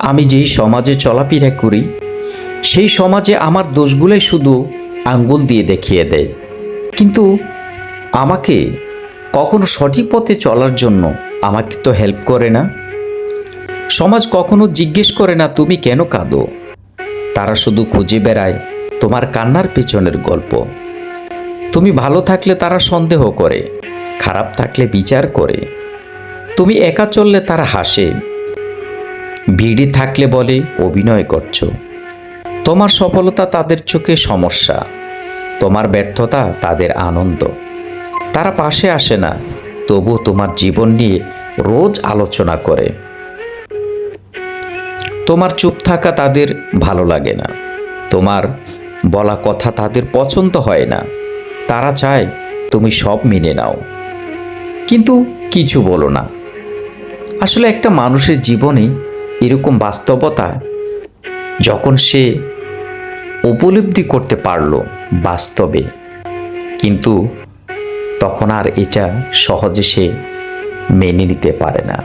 আমি যেই সমাজে চলাফেরা করি, সেই সমাজে আমার দোষগুলোই শুধু আঙ্গুল দিয়ে দেখিয়ে দেয়। কিন্তু আমাকে কখনো সঠিক পথে চলার জন্য আমাকে তো হেল্প করে না। সমাজ কখনো জিজ্ঞেস করে না, তুমি কেন কাঁদো? তারা শুধু খুঁজে বেড়ায় তোমার কান্নার পেছনের গল্প। তুমি ভালো থাকলে তারা সন্দেহ করে, খারাপ থাকলে বিচার করে। তুমি একা চললে তারা হাসে ভিড়ি থাকলে বলে, অভিনয় করছ। তোমার সফলতা তাদের চোখে সমস্যা। তোমার ব্যর্থতা তাদের আনন্দ। তারা পাশে আসে না তবু তোমার জীবন নিয়ে রোজ আলোচনা করে। তোমার চুপ থাকা তাদের ভালো লাগে না। তোমার বলা কথা তাদের পছন্দ হয় না। তারা চায় তুমি সব মেনে নাও। কিন্তু কিছু বলো না। আসলে একটা মানুষের জীবনে এরকম বাস্তবতা যখন সে উপলব্ধি করতে পারল বাস্তবে, কিন্তু তখন আর এটা সহজে সে মেনে নিতে পারে না।